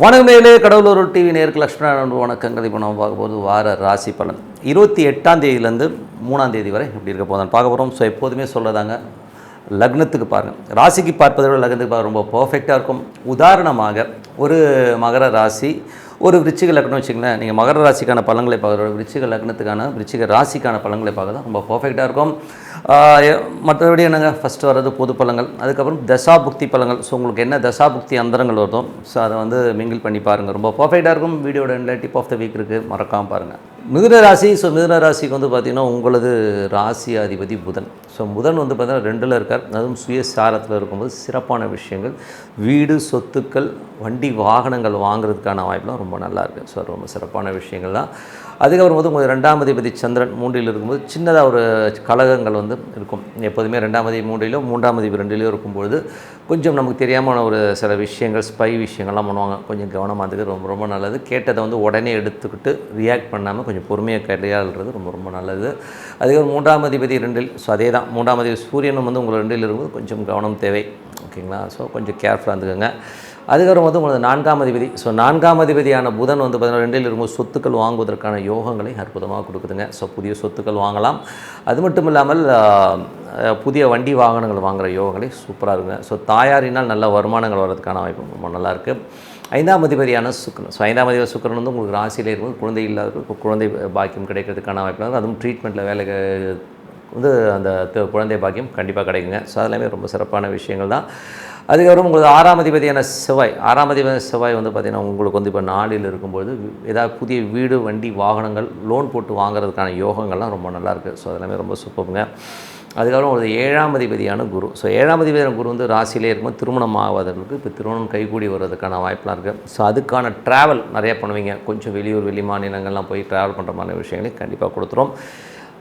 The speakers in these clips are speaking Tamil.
வணக்கமேலே கடவுளூர் டிவி நேருக்கு லக்ஷ்மணன் வணக்கங்கள். இப்போ நம்ம பார்க்க போகிறது வார ராசி பலன். இருபத்தி எட்டாம் தேதியிலேருந்து மூணாம் தேதி வரை இப்படி இருக்க போதான் பார்க்க போகிறோம் ஸோ எப்போதுமே சொல்லதாங்க லக்னத்துக்கு பாருங்கள் ராசிக்கு பார்ப்பதை விட லக்னத்துக்கு பார்க்க ரொம்ப பர்ஃபெக்டாக இருக்கும். உதாரணமாக ஒரு மகர ராசி ஒரு விருச்சிக லக்னம் வச்சுங்களேன் நீங்கள் மகர ராசிக்கான பலன்களை பார்க்குற விருச்சிக லக்னத்துக்கான விருச்சிக ராசிக்கான பலன்களை பார்க்க தான் ரொம்ப பர்ஃபெக்டாக இருக்கும். மற்றபடி என்னங்க? ஃபஸ்ட்டு வர்றது பொது பழங்கள் அதுக்கப்புறம் தசாபுக்தி பழங்கள் ஸோ உங்களுக்கு என்ன தசாபுக்தி அந்தரங்கள் வருதோ ஸோ அதை வந்து மிங்கிள் பண்ணி பாருங்கள் ரொம்ப பர்ஃபெக்டாக இருக்கும். வீடியோட எண்டில் டிப் ஆஃப் த வீக் இருக்குது மறக்காமல் பாருங்கள் மிதுன ராசி ஸோ மிதுன ராசிக்கு வந்து பார்த்திங்கன்னா உங்களது ராசி அதிபதி புதன். ஸோ புதன் வந்து பார்த்திங்கன்னா ரெண்டில் இருக்கார். அதுவும் சுயசாரத்தில் இருக்கும்போது சிறப்பான விஷயங்கள். வீடு சொத்துக்கள் வண்டி வாகனங்கள் வாங்குறதுக்கான வாய்ப்புலாம் ரொம்ப நல்லா இருக்குது ஸோ ரொம்ப சிறப்பான விஷயங்கள் தான் அதுக்கப்புறம் வந்து கொஞ்சம் ரெண்டாம் அதிபதி சந்திரன் மூன்றில் இருக்கும்போது சின்னதாக ஒரு கழகங்கள் வந்து இருக்கும். எப்போதுமே ரெண்டாம் அதிபதி மூன்றிலோ மூன்றாம் அதிபதி ரெண்டிலையோ இருக்கும்பொழுது கொஞ்சம் நமக்கு தெரியாமல் ஒரு சில விஷயங்கள் ஸ்பை விஷயங்கள்லாம் பண்ணுவாங்க. கொஞ்சம் கவனமாக இருந்தது ரொம்ப ரொம்ப நல்லது. கேட்டதை வந்து உடனே எடுத்துக்கிட்டு ரியாக்ட் பண்ணாமல் கொஞ்சம் பொறுமையாக கையாளுறது ரொம்ப ரொம்ப நல்லது. அதுக்கப்புறம் மூன்றாம் அதிபதி ரெண்டில் ஸோ அதே தான் மூன்றாம் அதிபதி சூரியனும் வந்து உங்களுக்கு ரெண்டில் இருக்கும்போது கொஞ்சம் கவனம் தேவை. ஓகேங்களா? ஸோ கொஞ்சம் கேர்ஃபுல்லாக இருந்துக்கோங்க. அதுக்கப்புறம் வந்து உங்களுக்கு நான்காம் அதிபதி. ஸோ நான்காம் அதிபதியான புதன் வந்து பார்த்திங்கன்னா ரெண்டில் இருக்கும் சொத்துக்கள் வாங்குவதற்கான யோகங்களை அற்புதமாக கொடுக்குதுங்க. ஸோ புதிய சொத்துக்கள் வாங்கலாம். அது மட்டும் இல்லாமல் புதிய வண்டி வாகனங்கள் வாங்குகிற யோகங்களை சூப்பராக இருக்குங்க. ஸோ தாயாரினால் நல்ல வருமானங்கள் வர்றதுக்கான வாய்ப்பு ரொம்ப நல்லா இருக்குது ஐந்தாம் அதிபதியான சுக்கரன். ஸோ ஐந்தாம் அதிபதி சுக்கரன் வந்து உங்களுக்கு ராசியில் இருக்கும் குழந்தை இல்லாதவர்கள் குழந்தை பாக்கியம் கிடைக்கிறதுக்கான வாய்ப்பு இருக்குது அதுவும் ட்ரீட்மெண்ட்டில் வேலை வந்து அந்த குழந்தை பாக்கியம் கண்டிப்பாக கிடைக்குங்க. ஸோ அதெல்லாமே ரொம்ப சிறப்பான விஷயங்கள் தான். அதுக்கப்புறம் உங்களுக்கு ஆறாம் அதிபதியான செவ்வாய் ஆறாம் அதிபதியான செவ்வாய் வந்து பார்த்திங்கன்னா உங்களுக்கு வந்து இப்போ நாளில் இருக்கும்போது ஏதாவது புதிய வீடு வண்டி வாகனங்கள் லோன் போட்டு வாங்குறதுக்கான யோகங்கள்லாம் ரொம்ப நல்லாயிருக்கு ஸோ அதெல்லாமே ரொம்ப சூப்பருங்க அதுக்கப்புறம் ஒரு ஏழாம் அதிபதியான குரு. ஸோ ஏழாம் அதிபதியான குரு வந்து ராசியிலே இருக்கும்போது திருமணம் ஆகாதவர்களுக்கு இப்போ திருமணம் கைகூடி வர்றதுக்கான வாய்ப்பெலாம் இருக்குது ஸோ அதுக்கான ட்ராவல் நிறையா பண்ணுவீங்க. கொஞ்சம் வெளியூர் வெளி மாநிலங்கள்லாம் போய் ட்ராவல் பண்ணுற மாதிரி விஷயங்களையும் கண்டிப்பாக கொடுத்துரும்.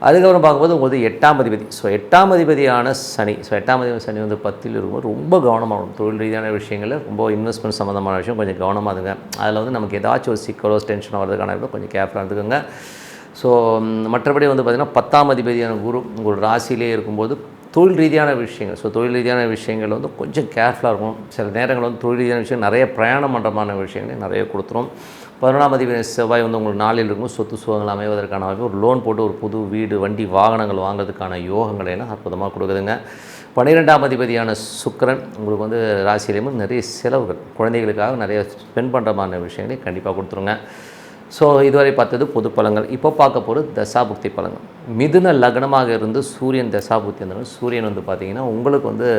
அதுக்கப்புறம் பார்க்கும்போது உங்களுக்கு எட்டாம் அதிபதி. ஸோ எட்டாம் அதிபதியான சனி. ஸோ எட்டாம் அதிபதி சனி வந்து பத்தில் இருக்கும்போது ரொம்ப கவனமாக இருக்கும் தொழில் ரீதியான விஷயங்களில் ரொம்ப இன்வெஸ்ட்மெண்ட் சம்மந்தமான விஷயம் கொஞ்சம் கவனமாக இருங்க. அதில் வந்து நமக்கு ஏதாச்சும் ஒரு சிக்கலோ டென்ஷனோ வரதுக்கான கொஞ்சம் கேர்ஃபுல்லாக இருந்துக்கோங்க. ஸோ மற்றபடி வந்து பார்த்திங்கன்னா பத்தாம் அதிபதியான குரு உங்கள் ராசியிலே இருக்கும்போது தொழில் ரீதியான விஷயங்கள். ஸோ தொழில் ரீதியான விஷயங்கள் வந்து கொஞ்சம் கேர்ஃபுல்லாக இருக்கும் சில நேரங்கள் வந்து தொழில் ரீதியான விஷயம் நிறைய பிரயாணம் பண்ணுறமான விஷயங்களையும் நிறைய கொடுத்துரும். பதினொன்றாம் அதிபதி செவ்வாய் வந்து உங்களுக்கு நாளில் இருக்கும். சொத்து சுகங்கள் அமைவதற்கான வாய்ப்பு ஒரு லோன் போட்டு ஒரு புது வீடு வண்டி வாகனங்கள் வாங்குறதுக்கான யோகங்களை எல்லாம் அற்புதமாக கொடுக்குதுங்க. பன்னிரெண்டாம் அதிபதியான சுக்கிரன் உங்களுக்கு வந்து ராசியிலேயும் நிறைய செலவுகள். குழந்தைகளுக்காக நிறைய ஸ்பெண்ட் பண்ணுற மாதிரி விஷயங்களையும் கண்டிப்பாக கொடுத்துருங்க. ஸோ இதுவரை பார்த்தது பொது பலங்கள். இப்போ பார்க்க போகிறது தசாபுக்தி பலங்கள். மிதுன லக்னமாக இருந்து சூரியன் தசாபுக்தி இருந்தாலும் சூரியன் வந்து பார்த்திங்கன்னா உங்களுக்கு வந்து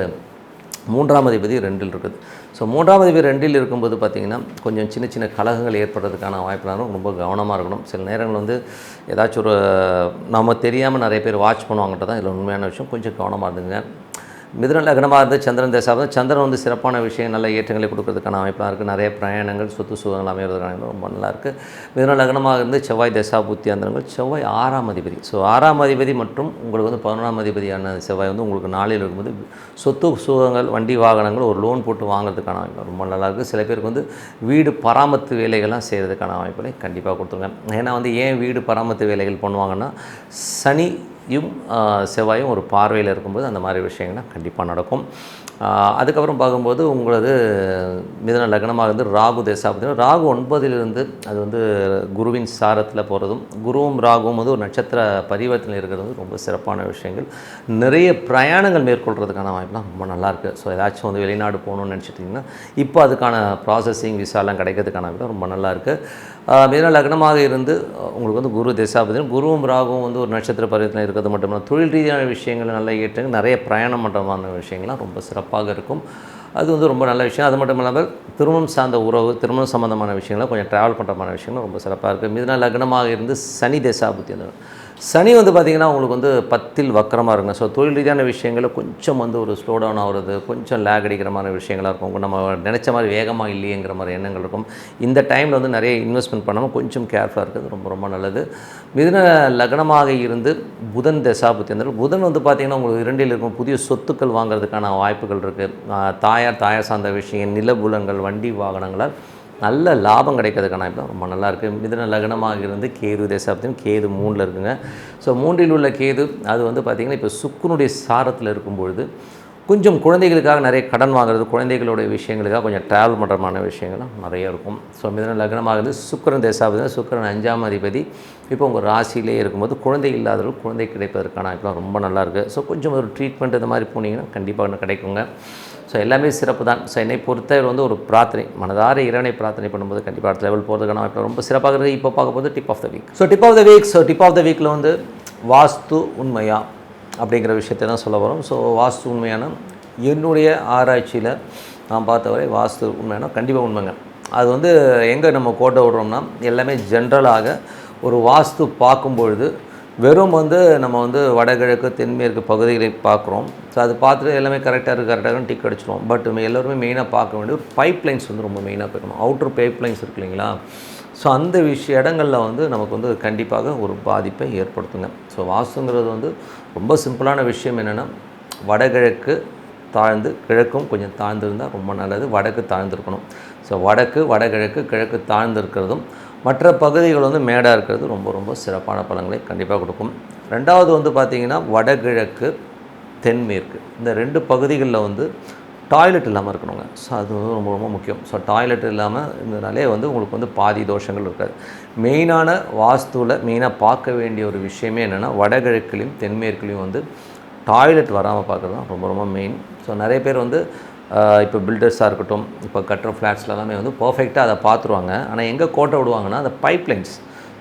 மூன்றாம் அதிபதி ரெண்டில் இருக்குது. ஸோ மூன்றாம் அதிபதி ரெண்டில் இருக்கும்போது பார்த்திங்கன்னா கொஞ்சம் சின்ன சின்ன கலகங்கள் ஏற்படுறதுக்கான வாய்ப்புனாலும் ரொம்ப கவனமாக இருக்கணும். சில நேரங்கள் வந்து ஏதாச்சும் ஒரு நம்ம தெரியாமல் நிறைய பேர் வாட்ச் பண்ணுவாங்கன்றது தான் இதில் உண்மையான விஷயம். கொஞ்சம் கவனமாக இருந்துங்க. மிதுன லக்னமாக இருந்து சந்திரன் தேசாவது சந்திரன் வந்து சிறப்பான விஷயம் நல்ல ஏற்றங்களை கொடுக்கறதுக்கான அமைப்பாக இருக்குது நிறைய பிரயாணங்கள் சொத்து சுகங்கள் அமைகிறதுக்கான ரொம்ப நல்லாயிருக்கு மிதுன லக்னமாக இருந்து செவ்வாய் தசா புத்தி அந்தரங்கள் செவ்வாய் ஆறாம் அதிபதி. ஸோ ஆறாம் அதிபதி மற்றும் உங்களுக்கு வந்து பதினொன்றாம் அதிபதியான செவ்வாய் வந்து உங்களுக்கு நாளில் இருக்கும்போது சொத்து சுகங்கள் வண்டி வாகனங்கள் ஒரு லோன் போட்டு வாங்குறதுக்கான அமைப்பு. ரொம்ப நல்லா இருக்குது சில பேருக்கு வந்து வீடு பராமத்து வேலைகள்லாம் செய்கிறதுக்கான அமைப்புகளை கண்டிப்பாக கொடுத்துருங்க. ஏன்னா வந்து ஏன் வீடு பராமத்து வேலைகள் பண்ணுவாங்கன்னா சனி யும் செவ்வாயும் ஒரு பார்வையில் இருக்கும்போது அந்த மாதிரி விஷயங்கள்லாம் கண்டிப்பாக நடக்கும். அதுக்கப்புறம் பார்க்கும்போது உங்களது மிதன லக்னமாக இருந்து ராகு தேசா பார்த்தீங்கன்னா ராகு ஒன்பதிலிருந்து அது வந்து குருவின் சாரத்தில் போகிறதும் குருவும் ராகுவும் வந்து ஒரு நட்சத்திர பரிவர்த்தனை இருக்கிறது வந்து ரொம்ப சிறப்பான விஷயங்கள். நிறைய பிரயாணங்கள் மேற்கொள்கிறதுக்கான வாய்ப்புலாம் ரொம்ப நல்லாயிருக்கு ஸோ ஏதாச்சும் வந்து வெளிநாடு போகணும்னு நினச்சிட்டிங்கன்னா இப்போ அதுக்கான ப்ராசஸிங் விசாலாம் கிடைக்கிறதுக்கான வாய்ப்பு ரொம்ப நல்லா இருக்குது மிதன லக்னமாக இருந்து உங்களுக்கு வந்து குரு திசாபதியும் குருவும் ராகுவும் வந்து ஒரு நட்சத்திர பருவத்தில் இருக்கிறது மட்டுமல்ல தொழில் ரீதியான விஷயங்கள் நல்ல ஏற்றங்க நிறைய பிரயாணம் பண்ணுறமான விஷயங்கள்லாம் ரொம்ப சிறப்பாக இருக்கும். அது வந்து ரொம்ப நல்ல விஷயம். அது மட்டும் இல்லாமல் திருமணம் சார்ந்த உறவு திருமணம் சம்மந்தமான விஷயங்கள்லாம் கொஞ்சம் ட்ராவல் பண்ணுறமான விஷயங்களும் ரொம்ப சிறப்பாக இருக்குது மிதன லக்னமாக இருந்து சனி தேசாபுத்தி அந்த சனி வந்து பார்த்திங்கன்னா உங்களுக்கு வந்து பத்தில் வக்கரமாக இருக்குங்க. ஸோ தொழில் ரீதியான விஷயங்களில் கொஞ்சம் வந்து ஒரு ஸ்லோ டவுன் ஆகிறது கொஞ்சம் லேக் அடிக்கிற மாதிரி விஷயங்களாக இருக்கும். நம்ம நினச்ச மாதிரி வேகமாக இல்லையேங்கிற மாதிரி எண்ணங்கள் இருக்கும். இந்த டைமில் வந்து நிறைய இன்வெஸ்ட்மெண்ட் பண்ணாமல் கொஞ்சம் கேர்ஃபுல்லாக இருக்கிறது ரொம்ப ரொம்ப நல்லது. மிதன லக்னமாக இருந்து புதன் தசாபுத்தி அந்த புதன் வந்து பார்த்திங்கன்னா உங்களுக்கு இரண்டில் இருக்கும் புதிய சொத்துக்கள் வாங்குறதுக்கான வாய்ப்புகள் இருக்குது தாயார் தாயார் சார்ந்த விஷயம் நிலபுலங்கள் வண்டி வாகனங்களால் நல்ல லாபம் கிடைக்கிறதுக்கான இப்போ ரொம்ப நல்லா இருக்குது மிதன லக்னமாக இருந்து கேது தேசாப்தியம் கேது மூணில் இருக்குங்க. ஸோ மூன்றில் உள்ள கேது அது வந்து பார்த்திங்கன்னா இப்போ சுக்குனுடைய சாரத்தில் இருக்கும் பொழுது கொஞ்சம் குழந்தைகளுக்காக நிறைய கடன் வாங்குறது குழந்தைகளுடைய விஷயங்களுக்காக கொஞ்சம் ட்ராவல் பண்ணுறமான விஷயங்களும் நிறைய இருக்கும். ஸோ மிதன லக்னமாகிறது சுக்கரன் தேசாபதி சுக்கிரன் அஞ்சாம் அதிபதி. இப்போ உங்கள் ராசியிலே இருக்கும்போது குழந்தை இல்லாதவர்கள் குழந்தை கிடைப்பதற்கான இப்போ ரொம்ப நல்லாயிருக்கு ஸோ கொஞ்சம் ஒரு ட்ரீட்மெண்ட் இந்த மாதிரி போனீங்கன்னா கண்டிப்பாக கிடைக்குங்க. ஸோ எல்லாமே சிறப்பு தான். ஸோ என்னை பொறுத்தவரை வந்து ஒரு பிரார்த்தனை மனதார இறைவனை பிரார்த்தனை பண்ணும்போது கண்டிப்பாக அடுத்த லெவல் போகிறதுக்கான வாய்ப்பு ரொம்ப சிறப்பாக இருக்குது. இப்போ பார்க்க போது tip of the week so tip of the week so tip of the வீக்கில் வந்து வாஸ்து உண்மையா அப்படிங்கிற விஷயத்தை தான் சொல்ல வரும். ஸோ வாஸ்து உண்மையான என்னுடைய ஆராய்ச்சியில் நான் பார்த்தவரை வாஸ்து உண்மையான கண்டிப்பாக உண்மைங்க. அது வந்து எங்கே நம்ம கோட்டை விடுறோம்னா எல்லாமே ஜென்ரலாக ஒரு வாஸ்து பார்க்கும்பொழுது வெறும் வந்து நம்ம வந்து வடகிழக்கு தென்மேற்கு பகுதிகளை பார்க்குறோம். ஸோ அது பார்த்துட்டு எல்லாமே கரெக்டாக இருக்குது கரெக்டாக டிக் அடிச்சிடும் பட் எல்லோருமே மெயினாக பார்க்க வேண்டிய ஒரு பைப் லைன்ஸ் வந்து ரொம்ப மெயினாக பார்க்கணும். அவுட்ரு பைப் லைன்ஸ் இருக்கு இல்லைங்களா? ஸோ அந்த விஷய இடங்களில் வந்து நமக்கு வந்து கண்டிப்பாக ஒரு பாதிப்பை ஏற்படுத்துங்க. ஸோ வாஸ்துங்கிறது வந்து ரொம்ப சிம்பிளான விஷயம் என்னென்னா வடகிழக்கு தாழ்ந்து கிழக்கும் கொஞ்சம் தாழ்ந்து இருந்தால் ரொம்ப நல்லது. வடக்கு தாழ்ந்திருக்கணும். ஸோ வடக்கு வடகிழக்கு கிழக்கு தாழ்ந்து இருக்கிறதும் மற்ற பகுதிகள் வந்து மேடாக இருக்கிறது. ரொம்ப ரொம்ப சிறப்பான பலன்களை கண்டிப்பாக கொடுக்கும். ரெண்டாவது வந்து பார்த்திங்கன்னா வடகிழக்கு தென்மேற்கு. இந்த ரெண்டு பகுதிகளில் வந்து டாய்லெட் இல்லாமல் இருக்கணுங்க. ஸோ அது வந்து ரொம்ப ரொம்ப முக்கியம். ஸோ டாய்லெட் இல்லாமல் இருந்ததுனாலே வந்து உங்களுக்கு வந்து பாதி தோஷங்கள் இருக்காது. மெயினான வாஸ்துவில் மெயினாக பார்க்க வேண்டிய ஒரு விஷயமே என்னென்னா வடகிழக்குலையும் தென்மேற்குலையும் வந்து டாய்லெட் வராமல் பார்க்குறது தான் ரொம்ப ரொம்ப மெயின் ஸோ நிறைய பேர் வந்து இப்போ பில்டர்ஸாக இருக்கட்டும் இப்போ கட்டுற ஃப்ளாட்ஸ்ல எல்லாமே வந்து பர்ஃபெக்டாக அதை பார்த்துருவாங்க. ஆனால் எங்கே கோட்டை விடுவாங்கன்னா அந்த பைப்லைன்ஸ்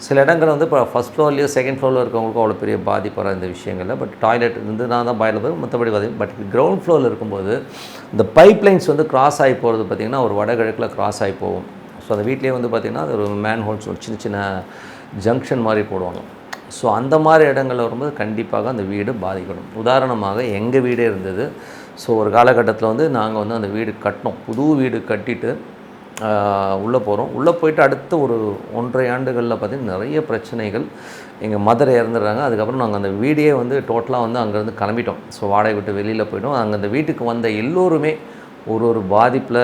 சில இடங்கள் வந்து இப்போ ஃபஸ்ட் ஃப்ளோர்லேயோ செகண்ட் ஃப்ளோரில் இருக்கவங்களுக்கும் அவ்வளோ பெரிய பாதிப்பு வராது இந்த விஷயங்களில் பட் டாய்லெட் இருந்து நான் தான் பாயில் போய் மற்றபடி வந்து பட் கிரவுண்ட் ஃப்ளோரில் இருக்கும்போது இந்த பைப் லைன்ஸ் வந்து கிராஸ் ஆகி போகிறது பார்த்திங்கன்னா ஒரு வடகிழக்கில் கிராஸ் ஆகி போகும். ஸோ அந்த வீட்லேயே வந்து பார்த்திங்கன்னா அது ஒரு மேன் ஹோல்ஸ் ஒரு சின்ன சின்ன ஜங்ஷன் மாதிரி போடுவாங்க. ஸோ அந்த மாதிரி இடங்களில் வரும்போது கண்டிப்பாக அந்த வீடு பாதிக்கணும். உதாரணமாக எங்கள் வீடே இருந்தது ஸோ ஒரு காலகட்டத்தில் வந்து நாங்கள் வந்து அந்த வீடு கட்டினோம். புது வீடு கட்டிட்டு உள்ளே போகிறோம். உள்ளே போயிட்டு அடுத்த ஒரு ஒன்றரை ஆண்டுகளில் பார்த்திங்கன்னா நிறைய பிரச்சனைகள் எங்கள் மதரை இறந்துடுறாங்க. அதுக்கப்புறம் நாங்கள் அந்த வீடே வந்து டோட்டலாக வந்து அங்கேருந்து கிளம்பிட்டோம். ஸோ வாடகை விட்டு வெளியில் போயிட்டோம். அங்கே அந்த வீட்டுக்கு வந்த எல்லோருமே ஒரு ஒரு பாதிப்பில்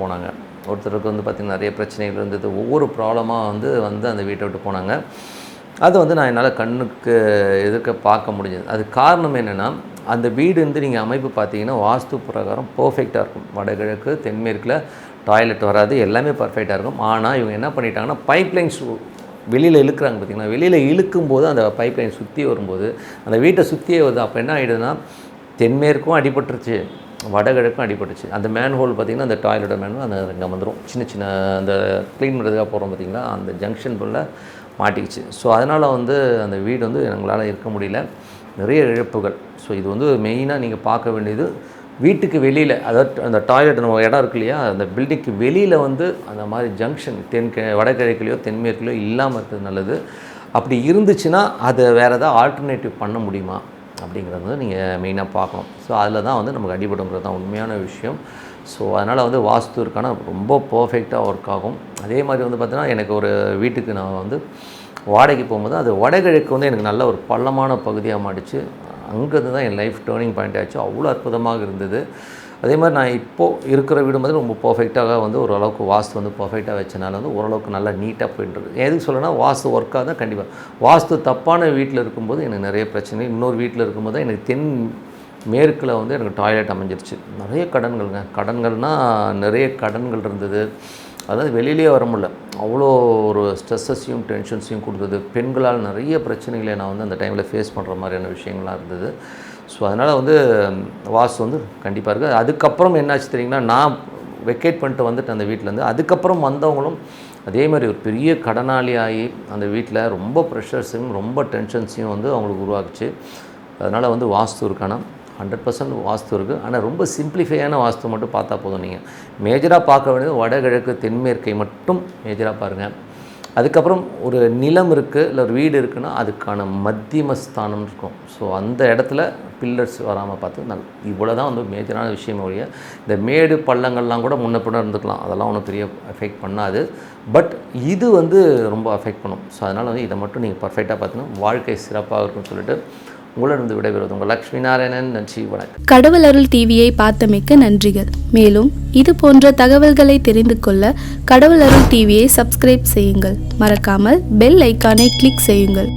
போனாங்க. ஒருத்தருக்கு வந்து பார்த்திங்கன்னா நிறைய பிரச்சனைகள் இருந்தது. ஒவ்வொரு ப்ராப்ளமாக வந்து வந்து அந்த வீட்டை விட்டு போனாங்க. அது வந்து நான் என்னால் கண்ணுக்கு எதிர்க்க பார்க்க முடிஞ்சது. அது காரணம் என்னென்னா அந்த வீடு வந்து நீங்கள் அமைப்பு பார்த்தீங்கன்னா வாஸ்து பிரகாரம் பர்ஃபெக்டாக இருக்கும். வடகிழக்கு தென்மேற்கில் டாய்லெட் வராது எல்லாமே பர்ஃபெக்டாக இருக்கும். ஆனால் இவங்க என்ன பண்ணிட்டாங்கன்னா பைப் வெளியில் இழுக்கிறாங்க பார்த்தீங்கன்னா வெளியில் இழுக்கும்போது அந்த பைப்லைன் சுற்றி வரும்போது அந்த வீட்டை சுற்றியே வருது. அப்போ என்ன ஆகிடுதுன்னா தென்மேற்கும் அடிபட்டுருச்சு வடகிழக்கும் அடிபட்டுச்சு அந்த மேன்ஹோல் பார்த்திங்கன்னா அந்த டாய்லெட்டோட மேன்ஹோல் அந்த இங்கே வந்துடும் சின்ன சின்ன அந்த க்ளீன் பண்ணுறதுக்காக போகிறோம் பார்த்திங்கன்னா அந்த ஜங்ஷன் போல் மாட்டிக்கிச்சு. ஸோ அதனால் வந்து அந்த வீடு வந்து எங்களால் இருக்க முடியல. நிறைய இழப்புகள். ஸோ இது வந்து மெயினாக நீங்கள் பார்க்க வேண்டியது வீட்டுக்கு வெளியில் அதாவது அந்த டாய்லெட் நம்ம இடம் இருக்கு இல்லையா அந்த பில்டிங்க்கு வெளியில் வந்து அந்த மாதிரி ஜங்ஷன் தென் வடகிழக்குலையோ தென்மேற்குலையோ இல்லாமல் இருக்கிறது நல்லது. அப்படி இருந்துச்சுன்னா அதை வேறு ஏதாவது ஆல்டர்னேட்டிவ் பண்ண முடியுமா? அப்படிங்கிறது வந்து நீங்கள் மெயினாக பார்க்கணும். ஸோ அதில் தான் வந்து நமக்கு அடிபடுங்கிறது தான் உண்மையான விஷயம். ஸோ அதனால் வந்து வாஸ்து இருக்கான ரொம்ப பர்ஃபெக்டாக ஒர்க் ஆகும். அதே மாதிரி வந்து பார்த்தீங்கன்னா எனக்கு ஒரு வீட்டுக்கு நான் வந்து வாடகைக்கு போகும்போது அது வடகிழக்கு வந்து எனக்கு நல்ல ஒரு பள்ளமான பகுதியாக மாடிச்சு அங்கேருந்து தான் என் லைஃப் டேர்னிங் பாயிண்ட் ஆச்சு. அவ்வளோ அற்புதமாக இருந்தது. அதே மாதிரி நான் இப்போது இருக்கிற வீடு மாதிரி ரொம்ப பர்ஃபெக்டாக வந்து ஓரளவுக்கு வாஸ்து வந்து பர்ஃபெக்டாக வச்சனால வந்து ஓரளவுக்கு நல்லா நீட்டாக போயிட்டுருக்கு எதுக்கு சொல்லணும்னா வாஸ்து ஒர்க்காக தான் கண்டிப்பாக வாஸ்து தப்பான வீட்டில் இருக்கும்போது எனக்கு நிறைய பிரச்சனை. இன்னொரு வீட்டில் இருக்கும்போது தான் எனக்கு தென் மேற்கில் வந்து எனக்கு டாய்லெட் அமைஞ்சிருச்சு. நிறைய கடன்கள்ங்க. கடன்கள்னால் நிறைய கடன்கள் இருந்தது. அதாவது வெளியிலே வர முடியல. அவ்வளோ ஒரு ஸ்ட்ரெஸ்ஸஸையும் டென்ஷன்ஸையும் கொடுத்தது. பெண்களால் நிறைய பிரச்சனைகளை நான் வந்து அந்த டைமில் ஃபேஸ் பண்ணுற மாதிரியான விஷயங்கள்லாம் இருந்தது. ஸோ அதனால் வந்து வாஸ்து வந்து கண்டிப்பாக இருக்குது அதுக்கப்புறம் என்னாச்சு தெரியுங்கன்னா நான் வெக்கேட் பண்ணிட்டு வந்துட்டேன் அந்த வீட்டிலேருந்து அதுக்கப்புறம் வந்தவங்களும் அதே மாதிரி ஒரு பெரிய கடனாளி ஆகி அந்த வீட்டில் ரொம்ப ப்ரெஷர்ஸையும் ரொம்ப டென்ஷன்ஸையும் வந்து அவங்களுக்கு உருவாக்குச்சு. அதனால் வந்து வாஸ்து இருக்கான ஹண்ட்ரட் பர்சன்ட் வாஸ்து இருக்குது ஆனால் ரொம்ப சிம்பிளிஃபையான வாஸ்து மட்டும் பார்த்தா போதும் நீங்கள் மேஜராக பார்க்க வேண்டியது வடகிழக்கு தென்மேற்கை மட்டும் மேஜராக பாருங்கள் அதுக்கப்புறம் ஒரு நிலம் இருக்குது இல்லை ஒரு வீடு இருக்குன்னா அதுக்கான மத்தியம ஸ்தானம் இருக்கும். ஸோ அந்த இடத்துல பில்லர்ஸ் வராமல் பார்த்து நல் இவ்வளோ தான் வந்து மேஜரான விஷயம் ஒழிய இந்த மேடு பள்ளங்கள்லாம் கூட முன்ன பின்ன இருந்துக்கலாம். அதெல்லாம் ஒன்றும் பெரிய எஃபெக்ட் பண்ணாது. பட் இது வந்து ரொம்ப அஃபெக்ட் பண்ணும். ஸோ அதனால் வந்து இதை மட்டும் நீங்கள் பர்ஃபெக்டாக பார்த்தீங்கன்னா வாழ்க்கை சிறப்பாக இருக்கும்னு சொல்லிட்டு உங்களிடம் விடைபெறுவது உங்கள் லக்ஷ்மி நாராயணன். நன்றி வணக்கம். கடவுள் அருள் டிவியை பார்த்தமைக்க நன்றிகள். மேலும் இது போன்ற தகவல்களை தெரிந்து கொள்ள கடவுள் அருள் டிவியை சப்ஸ்கிரைப் செய்யுங்கள். மறக்காமல் பெல் ஐக்கானை கிளிக் செய்யுங்கள்.